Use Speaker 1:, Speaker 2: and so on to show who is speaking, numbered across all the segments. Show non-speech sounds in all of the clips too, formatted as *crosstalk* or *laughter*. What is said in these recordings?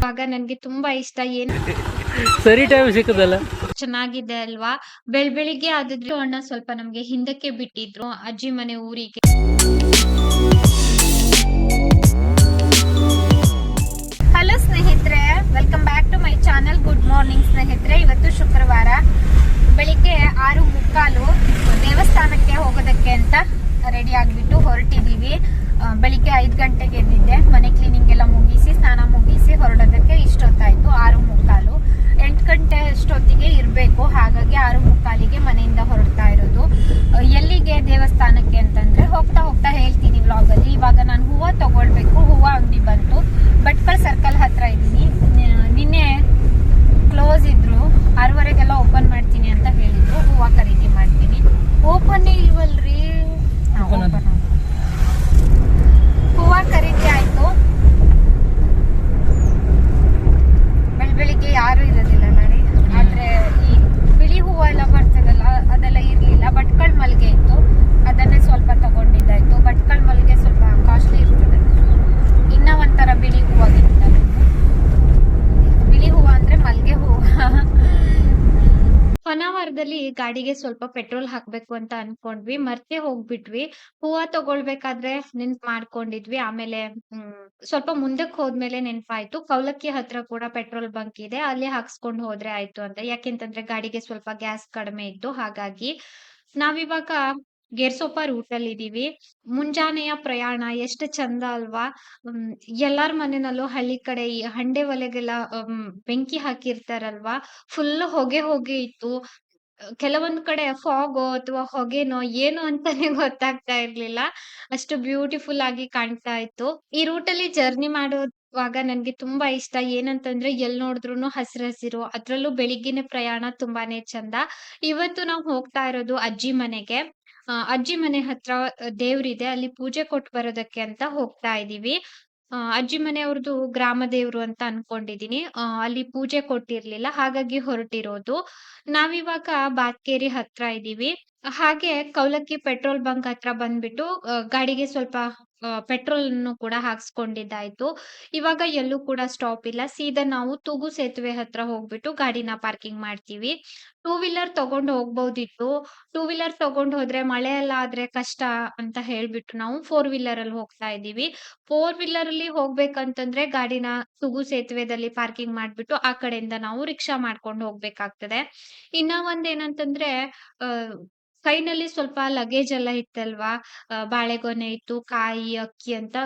Speaker 1: ಇವಾಗ ನನ್ಗೆ ತುಂಬಾ ಇಷ್ಟ ಏನ್
Speaker 2: ಸರಿ ಟೈಮ್ ಸಿಕ್ಕದಲ್ಲ
Speaker 1: ಚೆನ್ನಾಗಿದೆ ಅಲ್ವಾ? ಬೆಳ್ ಬೆಳಿಗ್ಗೆ ಆದಿದ್ರೆ ಅಣ್ಣ ಸ್ವಲ್ಪ ನಮ್ಗೆ ಹಿಂದಕ್ಕೆ ಬಿಟ್ಟಿದ್ರು ಅಜ್ಜಿ ಮನೆ ಊರಿಗೆ.
Speaker 3: ಹಲೋ ಸ್ನೇಹಿತರೆ welcome back to my channel good morning ಸ್ನೇಹಿತರೆ. ಇವತ್ತು ಶುಕ್ರವಾರ ಬೆಳಿಗ್ಗೆ ಆರು ಮುಕ್ಕಾಲು ದೇವಸ್ಥಾನಕ್ಕೆ ಹೋಗೋದಕ್ಕೆ ಅಂತ ರೆಡಿ ಆಗಿಬಿಟ್ಟು ಹೊರಟಿದ್ದೀವಿ ಬೆಳಿಗ್ಗೆ ಐದು ಗಂಟೆಗೆ ಎದ್ದಿದ್ದೆ. ಮನೆ ಕ್ಲೀನಿಂಗ್ ಎಲ್ಲ ಮುಗಿಸಿ, ಸ್ನಾನ ಮುಗಿಸಿ ಹೊರಡೋದಕ್ಕೆ ಇಷ್ಟೊತ್ತಾಯಿತು, ಆರು ಮುಕ್ಕಾಲು. ಎಂಟು ಗಂಟೆ ಅಷ್ಟೊತ್ತಿಗೆ ಇರಬೇಕು. ಹಾಗಾಗಿ ಆರು ಮುಕ್ಕಾಲಿಗೆ ಮನೆಯಿಂದ ಹೊರಡ್ತಾ ಇರೋದು. ಎಲ್ಲಿಗೆ ದೇವಸ್ಥಾನಕ್ಕೆ ಅಂತಂದ್ರೆ ಹೋಗ್ತಾ ಹೋಗ್ತಾ ಹೇಳ್ತೀನಿ ವ್ಲಾಗಲ್ಲಿ ಇವಾಗ ನಾನು ಹೂವು ತಗೊಳ್ಬೇಕು. ಹೂವು ಅಂಗಡಿ ಬಂತು. ಭಟ್ಕಳ ಸರ್ಕಲ್ ಹತ್ರ ಇದ್ದೀನಿ ನಿನ್ನೆ ಕ್ಲೋಸ್ ಇದ್ರು ಆರೂವರೆಗೆಲ್ಲ ಓಪನ್ ಮಾಡ್ತೀನಿ ಅಂತ ಹೇಳಿದ್ರು ಹೂವ ಖರೀದಿ ಮಾಡ್ತೀನಿ ಓಪನ್ ಇಲ್ವಲ್ರಿ ಹಾ,
Speaker 2: Open
Speaker 3: open ಆಗಿದೆ. ಹೂವ ಖರೀದಿ ಆಯ್ತು ಬೆಳ್ ಬೆಳಿಗ್ಗೆ ಯಾರು ಇರೋದಿಲ್ಲ ರೀ ಆದ್ರೆ ಈ ಬಿಳಿ ಹೂವ ಎಲ್ಲ ಬರ್ತದಲ್ಲ ಅದೆಲ್ಲ ಇರ್ಲಿಲ್ಲ ಭಟ್ಕಳ ಮಲ್ಗೆ ಇತ್ತು ಅದನ್ನೇ ಸ್ವಲ್ಪ ತಗೊಂಡಿದ್ದಾಯ್ತು ಭಟ್ಕಳ ಮಲ್ಗೆ ಸ್ವಲ್ಪ ಕಾಸ್ಟ್ಲಿ ಇರ್ತದೆ ಇನ್ನ ಒಂಥರ ಬಿಳಿ ಹೂವಾಗಿತ್ತು ಬಿಳಿ ಹೂವ ಅಂದ್ರೆ ಮಲ್ಗೆ ಹೂವ
Speaker 1: ಹೊನ್ನಾವರದಲ್ಲಿ ಗಾಡಿಗೆ ಸ್ವಲ್ಪ ಪೆಟ್ರೋಲ್ ಹಾಕ್ಬೇಕು ಅಂತ ಅನ್ಕೊಂಡ್ವಿ. ಮರ್ತೆ ಹೋಗ್ಬಿಟ್ವಿ. ಹೂವ ತಗೊಳ್ಬೇಕಾದ್ರೆ ನೆನ್ಪ್ ಮಾಡ್ಕೊಂಡಿದ್ವಿ. ಆಮೇಲೆ ಸ್ವಲ್ಪ ಮುಂದಕ್ಕೆ ಹೋದ್ಮೇಲೆ ನೆನ್ಪಾಯ್ತು. ಕೌಲಕ್ಕಿ ಹತ್ರ ಕೂಡ ಪೆಟ್ರೋಲ್ ಬಂಕ್ ಇದೆ. ಅಲ್ಲಿ ಹಾಕ್ಸ್ಕೊಂಡ್ ಹೋದ್ರೆ ಆಯ್ತು ಅಂತ. ಯಾಕೆಂತಂದ್ರೆ ಗಾಡಿಗೆ ಸ್ವಲ್ಪ ಗ್ಯಾಸ್ ಕಡಿಮೆ ಇತ್ತು. ಹಾಗಾಗಿ ನಾವಿವಾಗ ಗೇರ್ಸೋಪ ರೂಟ್ ಅಲ್ಲಿ ಇದೀವಿ ಮುಂಜಾನೆಯ ಪ್ರಯಾಣ ಎಷ್ಟು ಚಂದ ಅಲ್ವಾ? ಎಲ್ಲಾರ್ ಮನೆನಲ್ಲೂ ಹಳ್ಳಿ ಕಡೆ ಈ ಹಂಡೆ ಒಲೆಗೆಲ್ಲ ಬೆಂಕಿ ಹಾಕಿರ್ತಾರಲ್ವಾ? ಫುಲ್ ಹೊಗೆ ಹೊಗೆ ಇತ್ತು. ಕೆಲವೊಂದ್ ಕಡೆ ಫಾಗೋ ಅಥವಾ ಹೊಗೆನೋ ಏನು ಅಂತಾನೆ *laughs* ಗೊತ್ತಾಗ್ತಾ ಇರ್ಲಿಲ್ಲ. ಅಷ್ಟು ಬ್ಯೂಟಿಫುಲ್ ಆಗಿ ಕಾಣ್ತಾ ಇತ್ತು. ಈ ರೂಟ್ ಅಲ್ಲಿ ಜರ್ನಿ ಮಾಡೋವಾಗ ನನ್ಗೆ ತುಂಬಾ ಇಷ್ಟ. ಏನಂತಂದ್ರೆ ಎಲ್ ನೋಡಿದ್ರು ಹಸಿರು ಹಸಿರು ಅದ್ರಲ್ಲೂ ಬೆಳಿಗ್ಗಿನ ಪ್ರಯಾಣ ತುಂಬಾನೇ ಚಂದ. ಇವತ್ತು ನಾವು ಹೋಗ್ತಾ ಇರೋದು ಅಜ್ಜಿ ಮನೆಗೆ. ಅಜ್ಜಿ ಮನೆ ಹತ್ರ ದೇವ್ರಿದೆ. ಅಲ್ಲಿ ಪೂಜೆ ಕೊಟ್ಟು ಬರೋದಕ್ಕೆ ಅಂತ ಹೋಗ್ತಾ ಇದೀವಿ. ಅಜ್ಜಿ ಮನೆಯವ್ರದ್ದು ಗ್ರಾಮ ದೇವ್ರು ಅಂತ ಅನ್ಕೊಂಡಿದೀನಿ. ಅಲ್ಲಿ ಪೂಜೆ ಕೊಟ್ಟಿರ್ಲಿಲ್ಲ, ಹಾಗಾಗಿ ಹೊರಟಿರೋದು. ನಾವಿವಾಗ ಬಾತ್ಕೇರಿ ಹತ್ರ ಇದೀವಿ. ಹಾಗೆ ಕೌಲಕ್ಕಿ ಪೆಟ್ರೋಲ್ ಬಂಕ್ ಹತ್ರ ಬಂದ್ಬಿಟ್ಟು ಗಾಡಿಗೆ ಸ್ವಲ್ಪ ಪೆಟ್ರೋಲ್ ಅನ್ನು ಕೂಡ ಹಾಕ್ಸ್ಕೊಂಡಿದ್ದಾಯ್ತು. ಇವಾಗ ಎಲ್ಲೂ ಕೂಡ ಸ್ಟಾಪ್ ಇಲ್ಲ. ಸೀದಾ ನಾವು ತೂಗು ಸೇತುವೆ ಹತ್ರ ಹೋಗ್ಬಿಟ್ಟು ಗಾಡಿನ ಪಾರ್ಕಿಂಗ್ ಮಾಡ್ತೀವಿ. ಟೂ ವೀಲರ್ ತಗೊಂಡು ಹೋಗ್ಬಹುದಿತ್ತು ಟೂ ವೀಲರ್ ತಗೊಂಡು ಹೋದ್ರೆ ಮಳೆ ಎಲ್ಲ ಆದ್ರೆ ಕಷ್ಟ ಅಂತ ಹೇಳ್ಬಿಟ್ಟು ನಾವು ಫೋರ್ ವೀಲರ್ ಅಲ್ಲಿ ಹೋಗ್ತಾ ಇದೀವಿ ಫೋರ್ ವೀಲರ್ ಅಲ್ಲಿ ಹೋಗ್ಬೇಕಂತಂದ್ರೆ ಗಾಡಿನ ತುಗು ಸೇತುವೆದಲ್ಲಿ ಪಾರ್ಕಿಂಗ್ ಮಾಡ್ಬಿಟ್ಟು ಆ ಕಡೆಯಿಂದ ನಾವು ರಿಕ್ಷಾ ಮಾಡ್ಕೊಂಡು ಹೋಗ್ಬೇಕಾಗ್ತದೆ. ಇನ್ನ ಒಂದ್ ಏನಂತಂದ್ರೆ ಕೈನಲ್ಲಿ ಸ್ವಲ್ಪ ಲಗೇಜ್ ಎಲ್ಲ ಇತ್ತಲ್ವಾ? ಬಾಳೆಗೊನೆ ಇತ್ತು ಕಾಯಿ ಅಕ್ಕಿ ಅಂತ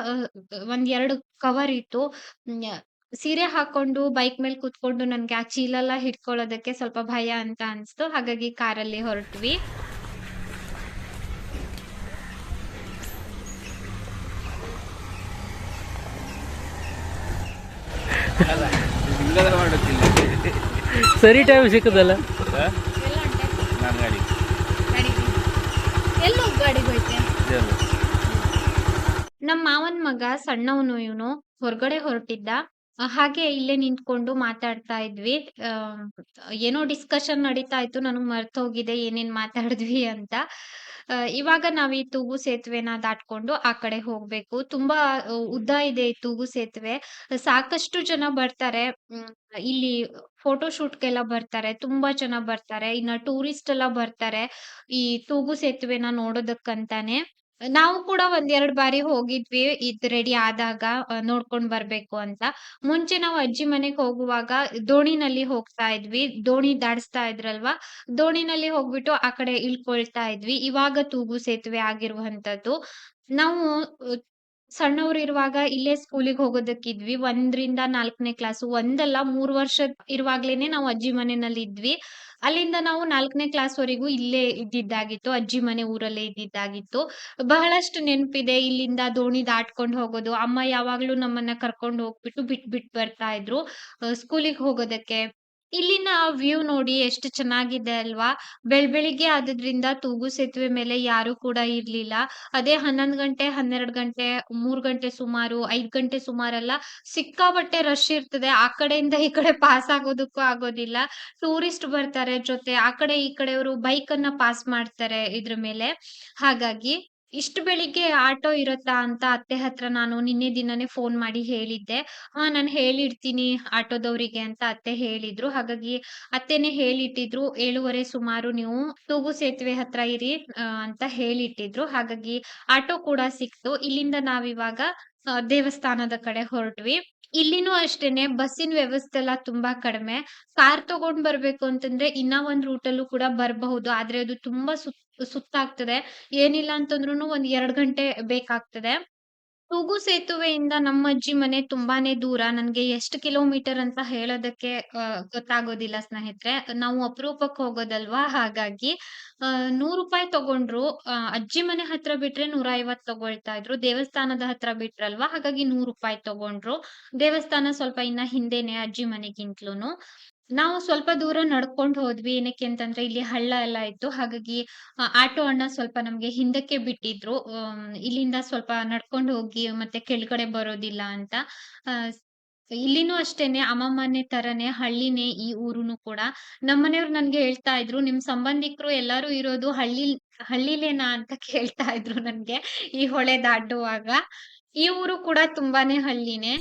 Speaker 1: ಒಂದ್ ಎರಡು ಕವರ್ ಇತ್ತು. ಸೀರೆ ಹಾಕೊಂಡು ಬೈಕ್ ಮೇಲೆ ಕುತ್ಕೊಂಡು ನನ್ಗೆ ಆ ಚೀಲೆಲ್ಲ ಹಿಡ್ಕೊಳ್ಳೋದಕ್ಕೆ ಸ್ವಲ್ಪ ಭಯ ಅಂತ ಅನ್ಸ್ತು. ಹಾಗಾಗಿ ಕಾರಲ್ಲಿ ಹೊರಟ್ವಿ.
Speaker 2: ಸರಿ ಟೈಮ್ ಸಿಕ್ಕದಲ್ಲ?
Speaker 4: ನಾನು ಗಾಡಿ.
Speaker 1: ಎಲ್ಲೋ ಗಾಡಿಗೆ ಹೋಯ್ತೆ?
Speaker 4: ನಮ್ಮ
Speaker 1: ನಮ್ ಮಾವನ್ ಮಗ ಸಣ್ಣವನು ಇವನು ಹೊರಗಡೆ ಹೊರಟಿದ್ದ. ಹಾಗೆ ಇಲ್ಲೇ ನಿಂತ್ಕೊಂಡು ಮಾತಾಡ್ತಾ ಇದ್ವಿ. ಆ, ಏನೋ ಡಿಸ್ಕಷನ್ ನಡೀತಾ ಇತ್ತು. ನನಗ್ ಮರ್ತೋಗಿದೆ ಏನೇನ್ ಮಾತಾಡಿದ್ವಿ ಅಂತ. ಅಹ್ ಇವಾಗ ನಾವ್ ಈ ತೂಗು ಸೇತುವೆನ ದಾಟ್ಕೊಂಡು ಆ ಕಡೆ ಹೋಗ್ಬೇಕು. ತುಂಬಾ ಉದ್ದ ಇದೆ ಈ ತೂಗು ಸೇತುವೆ. ಸಾಕಷ್ಟು ಜನ ಬರ್ತಾರೆ. ಇಲ್ಲಿ ಫೋಟೋ ಶೂಟ್ಗೆಲ್ಲ ಬರ್ತಾರೆ. ತುಂಬಾ ಜನ ಬರ್ತಾರೆ. ಇನ್ನ ಟೂರಿಸ್ಟ್ ಎಲ್ಲ ಬರ್ತಾರೆ ಈ ತೂಗು ಸೇತುವೆನ ನೋಡೋದಕ್ಕಂತಾನೆ. ನಾವು ಕೂಡ ಒಂದೆರಡು ಬಾರಿ ಹೋಗಿದ್ವಿ, ಇದ್ ರೆಡಿ ಆದಾಗ ನೋಡ್ಕೊಂಡ್ ಬರ್ಬೇಕು ಅಂತ. ಮುಂಚೆ ನಾವು ಅಜ್ಜಿ ಮನೆಗ್ ಹೋಗುವಾಗ ದೋಣಿನಲ್ಲಿ ಹೋಗ್ತಾ ಇದ್ವಿ, ದೋಣಿ ದಾಡಿಸ್ತಾ ಇದ್ರಲ್ವಾ? ದೋಣಿನಲ್ಲಿ ಹೋಗ್ಬಿಟ್ಟು ಆ ಕಡೆ ಇಳ್ಕೊಳ್ತಾ ಇದ್ವಿ. ಇವಾಗ ತೂಗು ಸೇತುವೆ ಆಗಿರುವಂತದ್ದು ನಾವು ಅಹ್, ಸಣ್ಣವ್ರಿರುವಾಗ ಇಲ್ಲೇ ಸ್ಕೂಲಿಗೆ ಹೋಗೋದಕ್ಕಿದ್ವಿ. ಒಂದ್ರಿಂದ ನಾಲ್ಕನೇ ಕ್ಲಾಸು ಒಂದಲ್ಲ ಮೂರ್ ವರ್ಷ ಇರುವಾಗ್ಲೇನೆ ನಾವು ಅಜ್ಜಿ ಮನೆಯಲ್ಲಿ ಇದ್ವಿ. ಅಲ್ಲಿಂದ ನಾವು ನಾಲ್ಕನೇ ಕ್ಲಾಸ್ ವರೆಗೂ ಇಲ್ಲೇ ಇದ್ದಿದ್ದಾಗಿತ್ತು ಅಜ್ಜಿ ಮನೆ ಊರಲ್ಲೇ ಇದ್ದಿದ್ದಾಗಿತ್ತು. ಬಹಳಷ್ಟು ನೆನಪಿದೆ ಇಲ್ಲಿಂದ ದೋಣಿ ದಾಟ್ಕೊಂಡು ಹೋಗೋದು. ಅಮ್ಮ ಯಾವಾಗ್ಲೂ ನಮ್ಮನ್ನ ಕರ್ಕೊಂಡು ಹೋಗ್ಬಿಟ್ಟು ಬಿಟ್ ಬಿಟ್ ಬರ್ತಾ ಇದ್ರು. ಸ್ಕೂಲಿಗೆ ಹೋಗೋದಕ್ಕೆ ಇಲ್ಲಿನ ವ್ಯೂ ನೋಡಿ ಎಷ್ಟು ಚೆನ್ನಾಗಿದೆ ಅಲ್ವಾ? ಬೆಳ್ ಬೆಳಿಗ್ಗೆ ಆದ್ರಿಂದ ತೂಗು ಸೇತುವೆ ಮೇಲೆ ಯಾರು ಕೂಡ ಇರ್ಲಿಲ್ಲ. ಅದೇ ಹನ್ನೊಂದ್ ಗಂಟೆ, ಹನ್ನೆರಡ್ ಗಂಟೆ, ಮೂರ್ ಗಂಟೆ ಸುಮಾರು, ಐದ್ ಗಂಟೆ ಸುಮಾರೆಲ್ಲ ಸಿಕ್ಕಾಬಟ್ಟೆ ರಶ್ ಇರ್ತದೆ. ಆ ಕಡೆಯಿಂದ ಈ ಕಡೆ ಪಾಸ್ ಆಗೋದಕ್ಕೂ ಆಗೋದಿಲ್ಲ. ಟೂರಿಸ್ಟ್ ಬರ್ತಾರೆ ಜೊತೆ. ಆ ಕಡೆ ಈ ಕಡೆಯವರು ಬೈಕ್ ಅನ್ನ ಪಾಸ್ ಮಾಡ್ತಾರೆ ಇದ್ರ ಮೇಲೆ. ಹಾಗಾಗಿ ಇಷ್ಟು ಬೆಳಿಗ್ಗೆ ಆಟೋ ಇರುತ್ತಾ ಅಂತ ಅತ್ತೆ ಹತ್ರ ನಾನು ನಿನ್ನೆ ದಿನನೇ ಫೋನ್ ಮಾಡಿ ಹೇಳಿದ್ದೆ. "ಆ, ನಾನು ಹೇಳಿಡ್ತೀನಿ ಆಟೋದವರಿಗೆ" ಅಂತ ಅತ್ತೆ ಹೇಳಿದ್ರು. ಹಾಗಾಗಿ ಅತ್ತೆನೇ ಹೇಳಿಟ್ಟಿದ್ರು. 7:30 ಸುಮಾರು ನೀವು ತೂಗು ಸೇತುವೆ ಹತ್ರ ಇರಿ ಅಂತ ಹೇಳಿಟ್ಟಿದ್ರು. ಹಾಗಾಗಿ ಆಟೋ ಕೂಡ ಸಿಕ್ತು. ಇಲ್ಲಿಂದ ನಾವಿವಾಗ ದೇವಸ್ಥಾನದ ಕಡೆ ಹೊರಟ್ವಿ. ಇಲ್ಲಿನೂ ಅಷ್ಟೇನೆ, ಬಸ್ಸಿನ ವ್ಯವಸ್ಥೆ ಎಲ್ಲ ತುಂಬಾ ಕಡಿಮೆ. ಕಾರ್ ತಗೊಂಡ್ ಬರ್ಬೇಕು ಅಂತಂದ್ರೆ ಇನ್ನ ಒಂದ್ ರೂಟಲ್ಲೂ ಕೂಡ ಬರಬಹುದು. ಆದ್ರೆ ಅದು ತುಂಬಾ ಸುತ್ ಸುತ್ತಾಗ್ತದೆ. ಏನಿಲ್ಲ ಅಂತಂದ್ರುನು ಒಂದ್ ಎರಡ್ ಗಂಟೆ ಬೇಕಾಗ್ತದೆ. ತೂಗು ಸೇತುವೆಯಿಂದ ನಮ್ಮ ಅಜ್ಜಿ ಮನೆ ತುಂಬಾನೇ ದೂರ. ನನ್ಗೆ ಎಷ್ಟು ಕಿಲೋಮೀಟರ್ ಅಂತ ಹೇಳೋದಕ್ಕೆ ಗೊತ್ತಾಗೋದಿಲ್ಲ ಸ್ನೇಹಿತರೆ. ನಾವು ಅಪರೂಪಕ್ಕೆ ಹೋಗೋದಲ್ವಾ ಹಾಗಾಗಿ ನೂರು ರೂಪಾಯಿ ತಗೊಂಡ್ರು. ಅಜ್ಜಿ ಮನೆ ಹತ್ರ ಬಿಟ್ರೆ 150 ತಗೊಳ್ತಾ ಇದ್ರು. ದೇವಸ್ಥಾನದ ಹತ್ರ ಬಿಟ್ರಲ್ವಾ ಹಾಗಾಗಿ ₹100 ತಗೊಂಡ್ರು. ದೇವಸ್ಥಾನ ಸ್ವಲ್ಪ ಇನ್ನ ಹಿಂದೆನೆ ಅಜ್ಜಿ ಮನೆಗಿಂತ್ಲೂನು. ನಾವು ಸ್ವಲ್ಪ ದೂರ ನಡ್ಕೊಂಡು ಹೋದ್ವಿ. ಏನಕ್ಕೆ ಅಂತಂದ್ರೆ ಇಲ್ಲಿ ಹಳ್ಳ ಎಲ್ಲ ಇತ್ತು. ಹಾಗಾಗಿ ಆಟೋ ಅಣ್ಣ ಸ್ವಲ್ಪ ನಮ್ಗೆ ಹಿಂದಕ್ಕೆ ಬಿಟ್ಟಿದ್ರು. ಇಲ್ಲಿಂದ ಸ್ವಲ್ಪ ನಡ್ಕೊಂಡು ಹೋಗಿ ಮತ್ತೆ ಕೆಳಗಡೆ ಬರೋದಿಲ್ಲ ಅಂತ. ಇಲ್ಲಿನೂ ಅಷ್ಟೇನೆ ಅಮ್ಮಮ್ಮನೆ ತರನೇ ಹಳ್ಳಿನೇ ಈ ಊರುನು ಕೂಡ. ನಮ್ಮನೆಯವ್ರು ನನ್ಗೆ ಹೇಳ್ತಾ ಇದ್ರು, "ನಿಮ್ ಸಂಬಂಧಿಕರು ಎಲ್ಲಾರು ಇರೋದು ಹಳ್ಳಿ ಹಳ್ಳಿಲೇನಾ?" ಅಂತ *laughs* ಕೇಳ್ತಾ ಇದ್ರು ನನ್ಗೆ ಈ ಹೊಳೆ ದಾಟುವಾಗ. ಈ ಊರು ಕೂಡ ತುಂಬಾನೇ ಹಳ್ಳಿನೇ.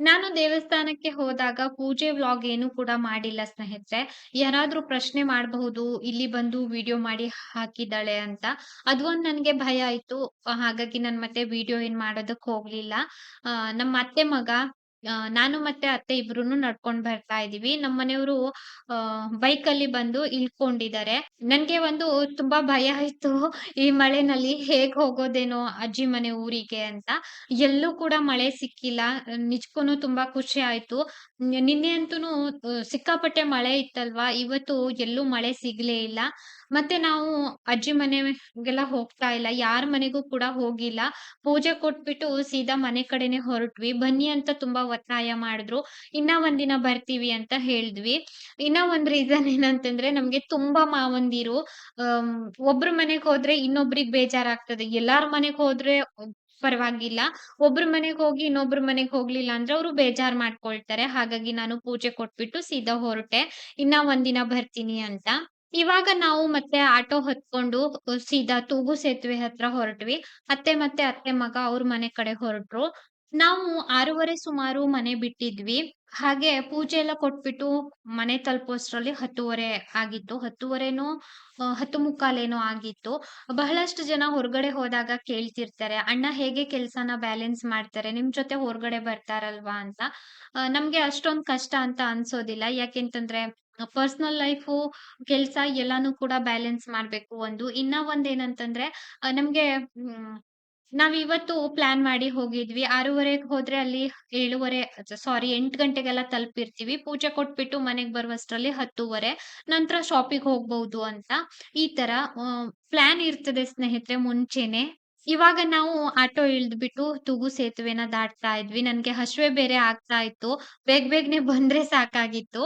Speaker 1: ನಾನು ದೇವಸ್ಥಾನಕ್ಕೆ ಹೋದಾಗ ಪೂಜೆ ವ್ಲಾಗ್ ಏನು ಕೂಡ ಮಾಡಿಲ್ಲ ಸ್ನೇಹಿತರೆ. ಯಾರಾದ್ರೂ ಪ್ರಶ್ನೆ ಮಾಡಬಹುದು, ಇಲ್ಲಿ ಬಂದು ವಿಡಿಯೋ ಮಾಡಿ ಹಾಕಿದ್ದಾಳೆ ಅಂತ. ಅದು ಒಂದ್ ನನ್ಗೆ ಭಯ ಆಯ್ತು. ಹಾಗಾಗಿ ನಾನ್ ಮತ್ತೆ ವಿಡಿಯೋ ಏನ್ ಮಾಡೋದಕ್ ಹೋಗ್ಲಿಲ್ಲ. ನಮ್ಮ ಅತ್ತೆ ಮಗ ಅ ನಾನು ಮತ್ತೆ ಅತ್ತೆ ಇಬ್ರುನು ನಡ್ಕೊಂಡ್ ಬರ್ತಾ ಇದೀವಿ. ನಮ್ಮನೆಯವ್ರು ಆ ಬೈಕಲ್ಲಿ ಬಂದು ಇಳ್ಕೊಂಡಿದ್ದಾರೆ. ನನ್ಗೆ ಒಂದು ತುಂಬಾ ಭಯ ಆಯ್ತು. ಈ ಮಳೆನಲ್ಲಿ ಹೇಗ್ ಹೋಗೋದೇನೋ ಅಜ್ಜಿ ಮನೆ ಊರಿಗೆ ಅಂತ. ಎಲ್ಲೂ ಕೂಡ ಮಳೆ ಸಿಕ್ಕಿಲ್ಲ. ನಿಜಕ್ಕೂನು ತುಂಬಾ ಖುಷಿ ಆಯ್ತು. ನಿನ್ನೆ ಅಂತೂನು ಸಿಕ್ಕಾಪಟ್ಟೆ ಮಳೆ ಇತ್ತಲ್ವಾ, ಇವತ್ತು ಎಲ್ಲೂ ಮಳೆ ಸಿಗ್ಲೇ ಇಲ್ಲ. ಮತ್ತೆ ನಾವು ಅಜ್ಜಿ ಮನೆಗೆಲ್ಲ ಹೋಗ್ತಾ ಇಲ್ಲ. ಯಾರ್ ಮನೆಗೂ ಕೂಡ ಹೋಗಿಲ್ಲ. ಪೂಜೆ ಕೊಟ್ಬಿಟ್ಟು ಸೀದಾ ಮನೆ ಕಡೆನೆ ಹೊರಟ್ವಿ. ಬನ್ನಿ ಅಂತ ತುಂಬಾ ಒತ್ತಾಯ ಮಾಡಿದ್ರು. ಇನ್ನ ಒಂದಿನ ಬರ್ತೀವಿ ಅಂತ ಹೇಳಿದ್ವಿ. ಇನ್ನ ಒಂದ್ ರೀಸನ್ ಏನಂತಂದ್ರೆ ನಮ್ಗೆ ತುಂಬಾ ಮಾವಂದಿರು. ಅಹ್ ಒಬ್ರ ಮನೆಗ್ ಹೋದ್ರೆ ಇನ್ನೊಬ್ರಿಗೆ ಬೇಜಾರಾಗ್ತದೆ. ಎಲ್ಲಾರ್ ಮನೆಗ್ ಹೋದ್ರೆ ಪರವಾಗಿಲ್ಲ. ಒಬ್ರ ಮನೆಗ್ ಹೋಗಿ ಇನ್ನೊಬ್ರ ಮನೆಗ್ ಹೋಗ್ಲಿಲ್ಲ ಅಂದ್ರೆ ಅವ್ರು ಬೇಜಾರ್ ಮಾಡ್ಕೊಳ್ತಾರೆ. ಹಾಗಾಗಿ ನಾನು ಪೂಜೆ ಕೊಟ್ಬಿಟ್ಟು ಸೀದಾ ಹೊರಟೆ. ಇನ್ನ ಒಂದಿನ ಬರ್ತೀನಿ ಅಂತ. ಇವಾಗ ನಾವು ಮತ್ತೆ ಆಟೋ ಹತ್ಕೊಂಡು ಸೀದಾ ತೂಗು ಸೇತುವೆ ಹತ್ರ ಹೊರಟ್ವಿ. ಅತ್ತೆ ಮತ್ತೆ ಅತ್ತೆ ಮಗ ಅವ್ರ ಮನೆ ಕಡೆ ಹೊರಟ್ರು. ನಾವು 6:30 ಸುಮಾರು ಮನೆ ಬಿಟ್ಟಿದ್ವಿ. ಹಾಗೆ ಪೂಜೆ ಎಲ್ಲ ಕೊಟ್ಬಿಟ್ಟು ಮನೆ ತಲುಪೋಷ್ಟ್ರಲ್ಲಿ 10:30 ಆಗಿತ್ತು. 10:30ನೋ ಅ 10:45 ಏನೋ ಆಗಿತ್ತು. ಬಹಳಷ್ಟು ಜನ ಹೊರಗಡೆ ಹೋದಾಗ ಕೇಳ್ತಿರ್ತಾರೆ, "ಅಣ್ಣ ಹೇಗೆ ಕೆಲಸನ ಬ್ಯಾಲೆನ್ಸ್ ಮಾಡ್ತಾರೆ? ನಿಮ್ ಜೊತೆ ಹೊರಗಡೆ ಬರ್ತಾರಲ್ವಾ?" ಅಂತ. ನಮ್ಗೆ ಅಷ್ಟೊಂದ್ ಕಷ್ಟ ಅಂತ ಅನ್ಸೋದಿಲ್ಲ. ಯಾಕೆಂತಂದ್ರೆ ಪರ್ಸನಲ್ ಲೈಫು, ಕೆಲ್ಸ ಎಲ್ಲಾನು ಕೂಡ ಬ್ಯಾಲೆನ್ಸ್ ಮಾಡ್ಬೇಕು ಒಂದು. ಇನ್ನ ಒಂದ್ ಏನಂತಂದ್ರೆ ಅ ನಮ್ಗೆ ಹ್ಮ್ ನಾವಿವತ್ತು ಪ್ಲಾನ್ ಮಾಡಿ ಹೋಗಿದ್ವಿ. 6:30ಗೆ ಹೋದ್ರೆ ಅಲ್ಲಿ 7:30 ಸಾರಿ 8 ಗಂಟೆಗೆಲ್ಲ ತಲುಪಿರ್ತೀವಿ. ಪೂಜೆ ಕೊಟ್ಬಿಟ್ಟು ಮನೆಗ್ ಬರುವಷ್ಟರಲ್ಲಿ 10:30 ನಂತರ ಶಾಪಿಗ್ ಹೋಗ್ಬಹುದು ಅಂತ. ಈ ತರ ಪ್ಲಾನ್ ಇರ್ತದೆ ಸ್ನೇಹಿತರೆ ಮುಂಚೆನೆ. ಇವಾಗ ನಾವು ಆಟೋ ಇಳ್ದ್‌ಬಿಟ್ಟು ತೂಗು ಸೇತುವೆನ ದಾಟ್ತಾ ಇದ್ವಿ. ನನ್ಗೆ ಹಸುವೆ ಬೇರೆ ಆಗ್ತಾ ಇತ್ತು. ಬೇಗ್ ಬೇಗನೆ ಬಂದ್ರೆ ಸಾಕಾಗಿತ್ತು.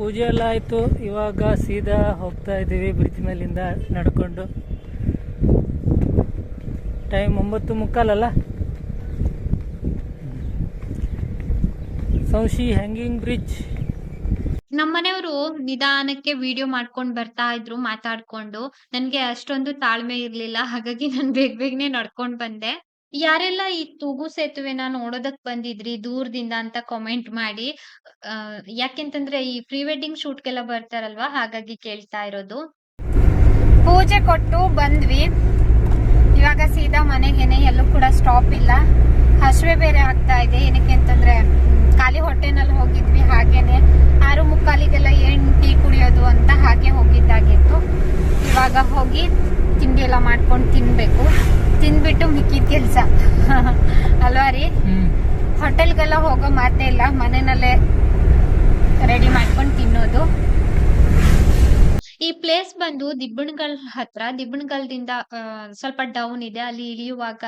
Speaker 2: ಪೂಜೆ ಎಲ್ಲ ಆಯಿತು ಇವಾಗ ಸೀದಾ ಹೋಗ್ತಾ ಇದ್ದೀವಿ ಬ್ರಿಡ್ಜ್ ಮೇಲಿಂದ ನಡ್ಕೊಂಡು ಟೈಮ್ ಒಂಬತ್ತು ಮುಕ್ಕಾಲಲ್ಲ ಸೌಶಿ ಹ್ಯಾಂಗಿಂಗ್ ಬ್ರಿಡ್ಜ್
Speaker 1: ನಮ್ಮನೆಯವ್ರು ನಿಧಾನಕ್ಕೆ ವಿಡಿಯೋ ಮಾಡ್ಕೊಂಡ್ ಬರ್ತಾ ಇದ್ರು, ಮಾತಾಡ್ಕೊಂಡು. ನನ್ಗೆ ಅಷ್ಟೊಂದು ತಾಳ್ಮೆ ಇರ್ಲಿಲ್ಲ. ಹಾಗಾಗಿ ನಾನ್ ಬೇಗ್ ಬೇಗನೆ ನಡ್ಕೊಂಡ್ ಬಂದೆ. ಯಾರೆಲ್ಲ ಈ ತೂಗು ಸೇತುವೆನ ನೋಡೋದಕ್ ಬಂದಿದ್ರಿ ದೂರದಿಂದ ಅಂತ ಕಾಮೆಂಟ್ ಮಾಡಿ. ಅ, ಯಾಕೆಂತಂದ್ರೆ ಈ ಪ್ರೀ ವೆಡ್ಡಿಂಗ್ ಶೂಟ್‌ಗೆಲ್ಲ ಬರ್ತಾರಲ್ವಾ, ಹಾಗಾಗಿ ಕೇಳ್ತಾ ಇರೋದು.
Speaker 3: ಪೂಜೆ ಕೊಟ್ಟು ಬಂದ್ವಿ. ಇವಾಗ ಸೀದಾ ಮನೆಗೇನೆ ಎಲ್ಲೂ ಕೂಡ ಸ್ಟಾಪ್ ಇಲ್ಲ. ಹಸಿವೆ ಬೇರೆ ಆಗ್ತಾ ಇದೆ. ಏನಕ್ಕೆ ಅಂತಂದ್ರೆ, ಖಾಲಿ ಹೊಟ್ಟೆನಲ್ಲಿ ಹೋಗಿದ್ವಿ ಹಾಗೇನೆ ಆರು ಮುಕ್ಕಾಲಿಗೆಲ್ಲ ಏನ್ ಟೀ ಕುಡಿಯೋದು ಅಂತ ಹಾಗೆ ಹೋಗಿದ್ದಾಗಿತ್ತು ಇವಾಗ ಹೋಗಿ ತಿಂಡಿ ಎಲ್ಲ ಮಾಡ್ಕೊಂಡು ತಿನ್ಬೇಕು ತಿನ್ಬಿಟ್ಟು ಮಿಕ್ಕಿದ ಕೆಲಸ. ಅಲ್ವಾ ರೀ? ಹೋಟೆಲ್ಗೆಲ್ಲ ಹೋಗೋ ಮಾತೇ ಇಲ್ಲ. ಮನೆಯಲ್ಲೇ ರೆಡಿ ಮಾಡ್ಕೊಂಡು ತಿನ್ನೋದು.
Speaker 1: ಈ ಪ್ಲೇಸ್ ಬಂದು ದಿಬ್ಬಣಗಲ್ ಹತ್ರ ದಿಬ್ಬಣಗಲ್ದಿಂದ ಆ, ಸ್ವಲ್ಪ ಡೌನ್ ಇದೆ. ಅಲ್ಲಿ ಇಳಿಯುವಾಗ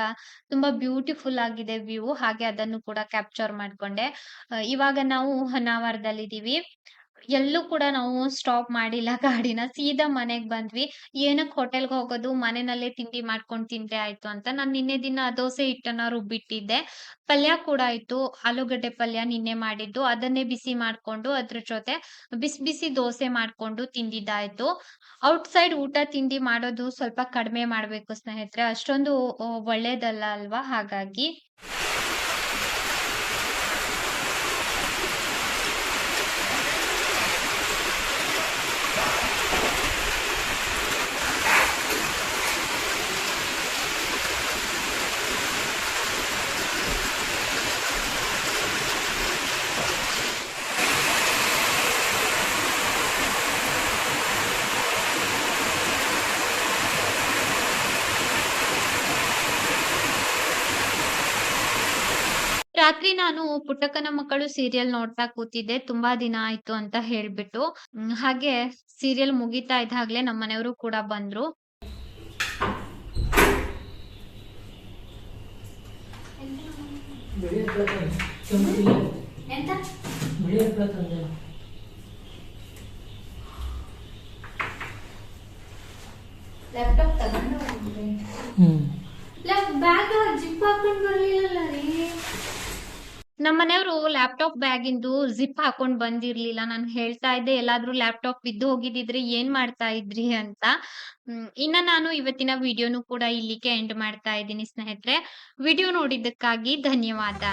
Speaker 1: ತುಂಬಾ ಬ್ಯೂಟಿಫುಲ್ ಆಗಿದೆ ವ್ಯೂ ಹಾಗೆ ಅದನ್ನು ಕೂಡ ಕ್ಯಾಪ್ಚರ್ ಮಾಡ್ಕೊಂಡೆ. ಇವಾಗ ನಾವು ಹೊನ್ನಾವರದಲ್ಲಿದ್ದೀವಿ ಎಲ್ಲೂ ಕೂಡ ನಾವು ಸ್ಟಾಪ್ ಮಾಡಿಲ್ಲ *laughs* ಗಾಡಿನ. ಸೀದಾ ಮನೆಗ್ ಬಂದ್ವಿ. ಏನಕ್ ಹೋಟೆಲ್ಗೆ ಹೋಗೋದು? ಮನೆಯಲ್ಲೇ ತಿಂಡಿ ಮಾಡ್ಕೊಂಡು ತಿಂದ್ರೆ ಆಯ್ತು ಅಂತ. ನಾನು ನಿನ್ನೆ ದಿನ ದೋಸೆ ಹಿಟ್ಟನ್ನ ರುಬ್ಬಿಟ್ಟಿದ್ದೆ. ಪಲ್ಯ ಕೂಡ ಆಯ್ತು. ಆಲೂಗಡ್ಡೆ ಪಲ್ಯ ನಿನ್ನೆ ಮಾಡಿದ್ದು. ಅದನ್ನೇ ಬಿಸಿ ಮಾಡ್ಕೊಂಡು ಅದ್ರ ಜೊತೆ ಬಿಸಿ ಬಿಸಿ ದೋಸೆ ಮಾಡ್ಕೊಂಡು ತಿಂದಿದ್ದಾಯ್ತು. ಔಟ್ ಸೈಡ್ ಊಟ, ತಿಂಡಿ ಮಾಡೋದು ಸ್ವಲ್ಪ ಕಡಿಮೆ ಮಾಡ್ಬೇಕು ಸ್ನೇಹಿತರೆ. ಅಷ್ಟೊಂದು ಒಳ್ಳೇದಲ್ಲ ಅಲ್ವಾ? ಹಾಗಾಗಿ. ರಾತ್ರಿ ನಾನು ಪುಟ್ಟಕ್ಕನ ಮಕ್ಕಳು ಸೀರಿಯಲ್ ನೋಡ್ತಾ ಕೂತಿದ್ದೆ ತುಂಬಾ ದಿನ ಆಯ್ತು ಅಂತ ಹೇಳ್ಬಿಟ್ಟು ಹ್ಮ್, ಹಾಗೆ ಸೀರಿಯಲ್ ಮುಗಿತಾ ಇದ್ದಾಗ್ಲೇ ನಮ್ಮ ಮನೆಯವರು ಕೂಡ ಬಂದ್ರು
Speaker 2: ಬಿಳಿ ಹಪ್ಪಳ ತಂದೆ. ಕೆಂಪು ಇಲ್ಲ. ಬಿಳಿ ಹಪ್ಪಳ ತಂದೆ.
Speaker 3: ಲ್ಯಾಪ್ಟಾಪ್ ತಗೊಂಡು ಬ್ಯಾಗ್ ಜಿಪ್ ಹಾಕೊಂಡ್ ಬರ್ಲಿಲ್ಲ ರೀ
Speaker 1: ನಮ್ಮ ಮನೆಯವರು ಲ್ಯಾಪ್ಟಾಪ್ ಬ್ಯಾಗ್ ಇಂದು ಜಿಪ್ ಹಾಕೊಂಡ್ ಬಂದಿರ್ಲಿಲ್ಲ. ನಾನು ಹೇಳ್ತಾ ಇದ್ದೆ, ಎಲ್ಲಾದ್ರೂ ಲ್ಯಾಪ್ಟಾಪ್ ಬಿದ್ದು ಹೋಗಿದಿದ್ರೆ ಏನ್ ಮಾಡ್ತಾ ಇದ್ರಿ ಅಂತ. ಇನ್ನ ನಾನು ಇವತ್ತಿನ ವಿಡಿಯೋನು ಕೂಡ ಇಲ್ಲಿಗೆ ಎಂಡ್ ಮಾಡ್ತಾ ಇದ್ದೀನಿ ಸ್ನೇಹಿತರೆ. ವಿಡಿಯೋ ನೋಡಿದ್ದಕ್ಕಾಗಿ ಧನ್ಯವಾದ.